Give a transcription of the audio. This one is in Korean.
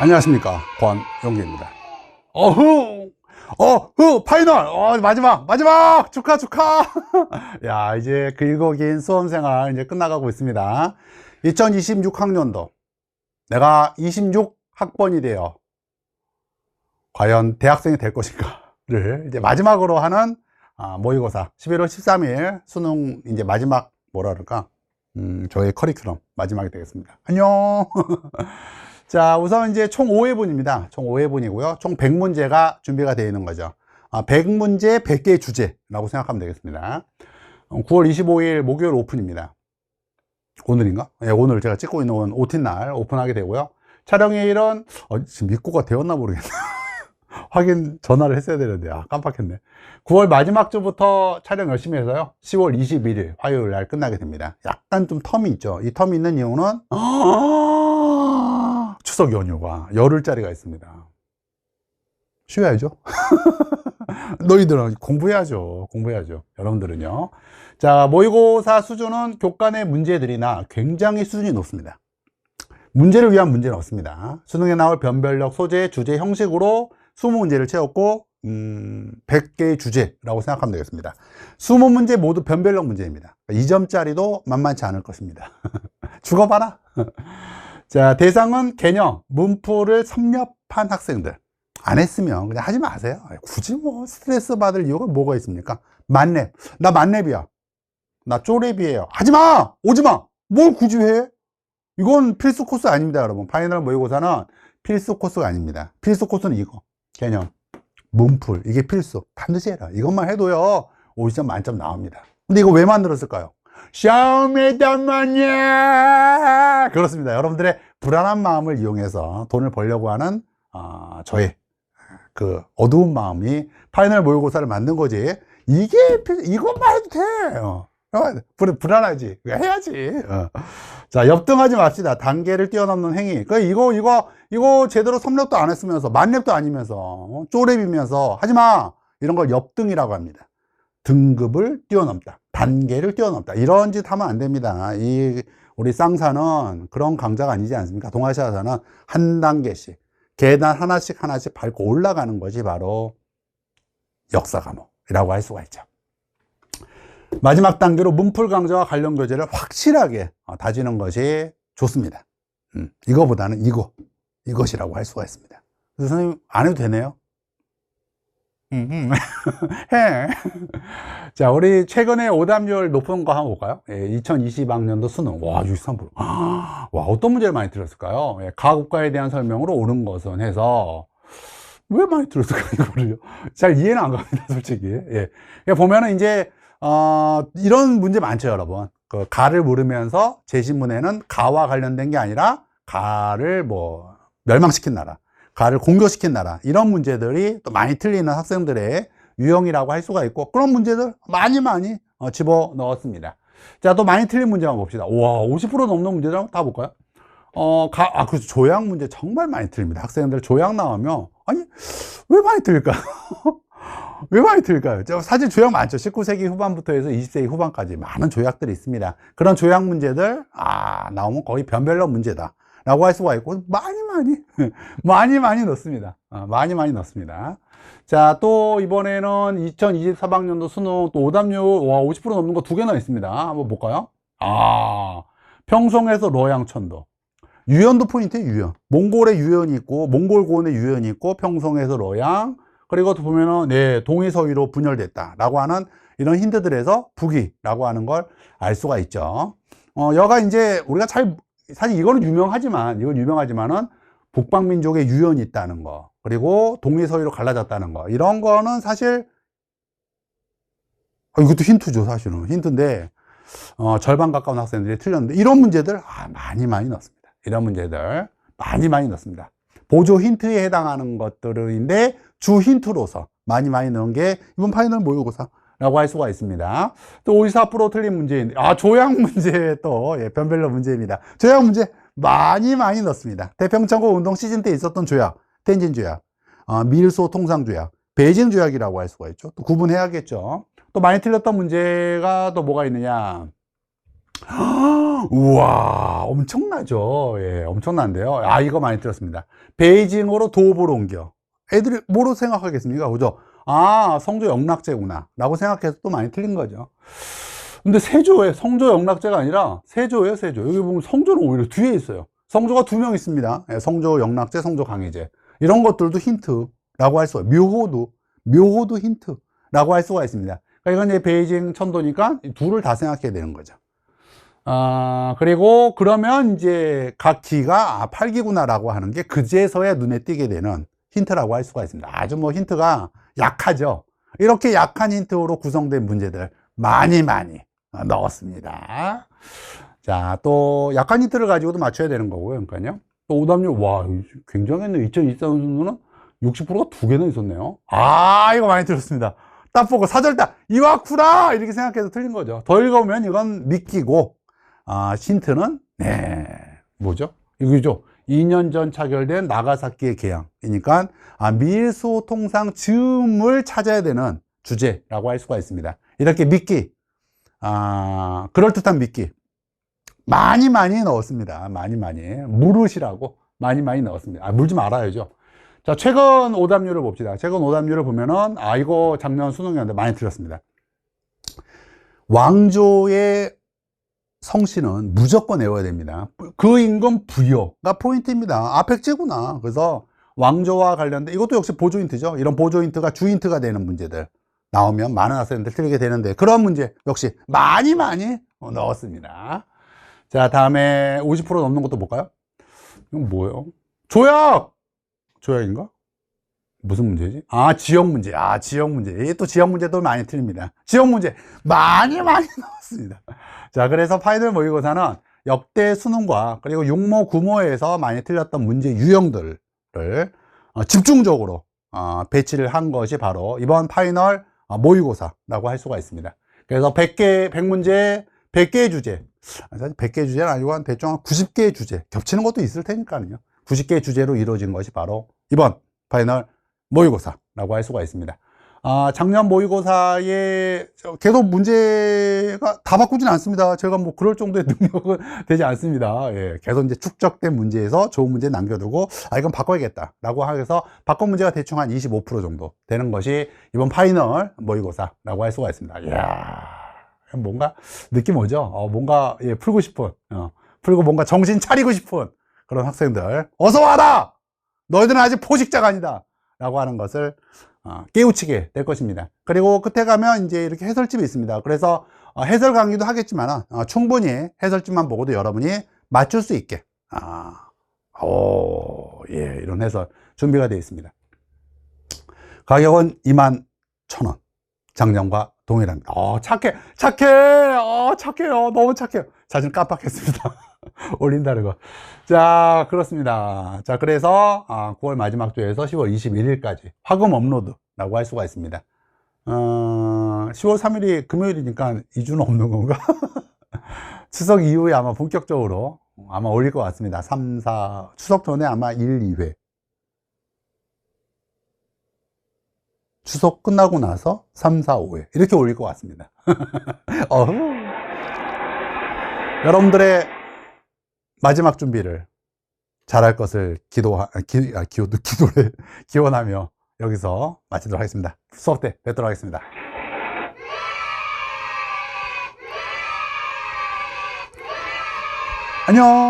안녕하십니까. 권용기입니다. 어후! 어후! 파이널! 어 마지막! 마지막! 축하 축하! 야 이제 길고 긴 수험생활 이제 끝나가고 있습니다. 2026학년도. 내가 26학번이 되어 과연 대학생이 될 것인가를 이제 마지막으로 하는 아, 모의고사. 11월 13일 수능 이제 마지막 뭐라 그럴까? 음, 저의 커리큘럼 마지막이 되겠습니다. 안녕 자, 우선 이제 총 5회분입니다. 총 5회분이고요. 총 100문제가 준비가 되어 있는 거죠. 아, 100문제 100개의 주제라고 생각하면 되겠습니다. 어, 9월 25일 목요일 오픈입니다. 오늘인가? 예, 오늘 제가 찍고 있는 오틴 날 오픈하게 되고요. 촬영일은 어, 지금 입고가 되었나 모르겠네. 확인 전화를 했어야 되는데 아 깜빡했네. 9월 마지막 주부터 촬영 열심히 해서요. 10월 21일 화요일 날 끝나게 됩니다. 약간 좀 텀이 있죠. 이 텀이 있는 이유는 추석 연휴가 열흘짜리가 있습니다. 쉬어야죠. 너희들은 공부해야죠. 공부해야죠. 여러분들은요. 자, 모의고사 수준은 교과 내 문제들이나 굉장히 수준이 높습니다. 문제를 위한 문제는 없습니다. 수능에 나올 변별력, 소재, 주제 형식으로 20문제를 채웠고, 음, 100개의 주제라고 생각하면 되겠습니다. 20문제 모두 변별력 문제입니다. 2점짜리도 만만치 않을 것입니다. 죽어봐라. 자, 대상은 개념, 문풀을 섭렵한 학생들. 안 했으면 그냥 하지 마세요. 굳이 뭐 스트레스 받을 이유가 뭐가 있습니까? 만렙. 나 만렙이야. 나 쪼렙이에요. 하지 마! 오지 마! 뭘 굳이 해? 이건 필수 코스 아닙니다, 여러분. 파이널 모의고사는 필수 코스가 아닙니다. 필수 코스는 이거. 개념. 문풀. 이게 필수. 반드시 해라. 이것만 해도요, 50점 만점 나옵니다. 근데 이거 왜 만들었을까요? 샤오메다마냐 그렇습니다. 여러분들의 불안한 마음을 이용해서 돈을 벌려고 하는 어, 저의 그 어두운 마음이 파이널 모의고사를 만든 거지. 이게 필- 이것만 해도 돼. 어. 불, 불안하지. 해야지. 어. 자, 옆등하지 맙시다. 단계를 뛰어넘는 행위. 그 이거 이거 이거 제대로 섭렵도 안 했으면서 만렙도 아니면서 어, 쪼렙이면서 하지 마. 이런 걸 옆등이라고 합니다. 등급을 뛰어넘다. 단계를 뛰어넘다. 이런 짓 하면 안 됩니다. 이 우리 쌍사는 그런 강자가 아니지 않습니까? 동아시아사는 한 단계씩 계단 하나씩 하나씩 밟고 올라가는 것이 바로 역사 과목이라고 할 수가 있죠. 마지막 단계로 문풀 강좌와 관련 교재를 확실하게 어, 다지는 것이 좋습니다. 음, 이거보다는 이거, 이것이라고 할 수가 있습니다. 선생님 안 해도 되네요. 해. 자, 우리 최근에 오답률 높은 거 한번 볼까요? 예, 2020학년도 수능. 와, 63%. 와, 어떤 문제를 많이 들었을까요? 예, 가국가에 대한 설명으로 옳은 것은 해서 왜 많이 들었을까, 이거를요? 잘 이해는 안 갑니다, 솔직히. 예. 그러니까 보면은 이제, 어, 이런 문제 많죠, 여러분. 그, 가를 물으면서 제시문에는 가와 관련된 게 아니라 가를 뭐, 멸망시킨 나라. 가를 공격시킨 나라 이런 문제들이 또 많이 틀리는 학생들의 유형이라고 할 수가 있고 그런 문제들 많이 많이 어, 집어 넣었습니다. 자, 또 많이 틀린 문제 한번 봅시다. 와, 50% 넘는 문제들 다 볼까요? 어, 가, 아, 그래서 조약 문제 정말 많이 틀립니다. 학생들 조약 나오면, 아니, 왜 많이 틀릴까요? 왜 많이 틀릴까요? 저 사실 조약 많죠. 19세기 후반부터 해서 20세기 후반까지 많은 조약들이 있습니다. 그런 조약 문제들, 아, 나오면 거의 변별력 문제다. 라고 할 수가 있고, 많이 많이, 많이 많이 넣습니다. 어, 많이 많이 넣습니다. 자, 또 이번에는 2024학년도 수능 또 오답률, 와, 50% 넘는 거 두 개나 있습니다. 한번 볼까요? 아, 평송에서 로양천도. 유연도 포인트에 유연. 몽골의 유연이 있고, 몽골고원의 유연이 있고, 평송에서 로양. 그리고 또 보면은, 네, 동의서위로 분열됐다. 라고 하는 이런 힌트들에서 북이라고 하는 걸 알 수가 있죠. 어, 여가 이제 우리가 잘, 사실 이거는 유명하지만, 이건 유명하지만은 북방민족의 유연이 있다는 거. 그리고 동의서위로 갈라졌다는 거. 이런 거는 사실, 아, 이것도 힌트죠, 사실은. 힌트인데, 어, 절반 가까운 학생들이 틀렸는데, 이런 문제들, 아, 많이 많이 넣습니다. 이런 문제들, 많이 많이 넣습니다. 보조 힌트에 해당하는 것들인데, 주 힌트로서 많이 많이 넣은 게, 이번 파이널 모의고사. 라고 할 수가 있습니다. 또 54% 틀린 문제인데, 아, 조약 문제 또, 예, 변별력 문제입니다. 조약 문제 많이 많이 넣습니다. 태평천고 운동 시즌 때 있었던 조약, 텐진 조약, 어, 밀소 통상 조약, 베이징 조약이라고 할 수가 있죠. 또 구분해야겠죠. 또 많이 틀렸던 문제가 또 뭐가 있느냐. 우와, 엄청나죠. 예, 엄청난데요. 아, 이거 많이 들었습니다. 베이징으로 도읍으로 옮겨. 애들이 뭐로 생각하겠습니까? 그죠? 아, 성조 영락제구나. 라고 생각해서 또 많이 틀린 거죠. 근데 세조에 성조 영락제가 아니라 세조예요, 세조. 여기 보면 성조는 오히려 뒤에 있어요. 성조가 두 명 있습니다. 예, 성조 영락제, 성조 강희제. 이런 것들도 힌트라고 할 수가, 묘호도, 묘호도 힌트라고 할 수가 있습니다. 그러니까 이건 이제 베이징 천도니까 이 둘을 다 생각해야 되는 거죠. 아, 그리고 그러면 이제 각 기가 아, 8기구나 라고 하는 게 그제서야 눈에 띄게 되는 힌트라고 할 수가 있습니다. 아주 뭐 힌트가 약하죠. 이렇게 약한 힌트로 구성된 문제들 많이 많이 넣었습니다. 자, 또 약한 힌트를 가지고도 맞춰야 되는 거고요. 그러니까요. 또 오답률, 와, 굉장했네. 2023년도는 60%가 두 개나 있었네요. 아, 이거 많이 들었습니다. 딱 보고 사절다 이와쿠라 이렇게 생각해서 틀린 거죠. 더 읽어보면 이건 미끼고 아, 힌트는 네 뭐죠? 이거죠. 2년 전 차결된 나가사키의 개항이니까 아, 미일수 통상 즈음을 찾아야 되는 주제라고 할 수가 있습니다. 이렇게 미끼 아, 그럴듯한 미끼 많이 많이 넣었습니다. 많이 많이 무릇이라고 많이 많이 넣었습니다. 아, 물 좀 알아야죠. 자, 최근 오답률을 봅시다. 최근 오답률을 보면은, 아, 이거 작년 수능이었는데 많이 틀렸습니다. 왕조의 성씨는 무조건 외워야 됩니다. 그 임금 부여가 포인트입니다. 아, 백제구나. 그래서 왕조와 관련된, 이것도 역시 보조 힌트죠. 이런 보조 힌트가 주 힌트가 되는 문제들 나오면 많은 학생들 틀리게 되는데, 그런 문제 역시 많이 많이 넣었습니다. 자, 다음에 50% 넘는 것도 볼까요? 이건 뭐예요? 조약! 조약인가? 무슨 문제지? 아, 지역 문제. 아, 지역 문제. 또 지역 문제도 많이 틀립니다. 지역 문제 많이 많이 나왔습니다. 자, 그래서 파이널 모의고사는 역대 수능과 그리고 육모, 구모에서 많이 틀렸던 문제 유형들을 어, 집중적으로 어, 배치를 한 것이 바로 이번 파이널 어, 모의고사라고 할 수가 있습니다. 그래서 100개, 100문제, 100개의 주제. 사실 100개 주제는 아니고 한 대충 한 90개의 주제. 겹치는 것도 있을 테니까요. 90개의 주제로 이루어진 것이 바로 이번 파이널 모의고사라고 할 수가 있습니다. 아, 작년 모의고사에 계속 문제가 다 바꾸진 않습니다. 제가 뭐 그럴 정도의 능력은 되지 않습니다. 예, 계속 이제 축적된 문제에서 좋은 문제 남겨두고, 아, 이건 바꿔야겠다 라고 해서 바꾼 문제가 대충 한 25% 정도 되는 것이 이번 파이널 모의고사라고 할 수가 있습니다. 이야, 뭔가 느낌 오죠? 어, 뭔가 예, 풀고 싶은, 어, 풀고 뭔가 정신 차리고 싶은 그런 학생들, 어서 와라! 너희들은 아직 포식자가 아니다. 라고 하는 것을 어, 깨우치게 될 것입니다. 그리고 끝에 가면 이제 이렇게 해설집이 있습니다. 그래서 어, 해설 강의도 하겠지만 어, 충분히 해설집만 보고도 여러분이 맞출 수 있게 아, 오, 예, 이런 해설 준비가 되어 있습니다. 가격은 2만 1,000원. 작년과 동일합니다. 어, 착해, 착해, 어, 착해요. 너무 착해요. 사진 깜빡했습니다. 올린다는 거. 자, 그렇습니다. 자, 그래서, 아, 9월 마지막 주에서 10월 21일까지 화금 업로드라고 할 수가 있습니다. 어, 10월 3일이 금요일이니까 2주는 없는 건가? 추석 이후에 아마 본격적으로 아마 올릴 것 같습니다. 3, 4, 추석 전에 아마 1, 2회. 추석 끝나고 나서 3, 4, 5회. 이렇게 올릴 것 같습니다. 어후. 여러분들의 마지막 준비를 잘할 것을 기도, 기, 아, 기도, 기도를 기원하며 여기서 마치도록 하겠습니다. 수업 때 뵙도록 하겠습니다. 안녕!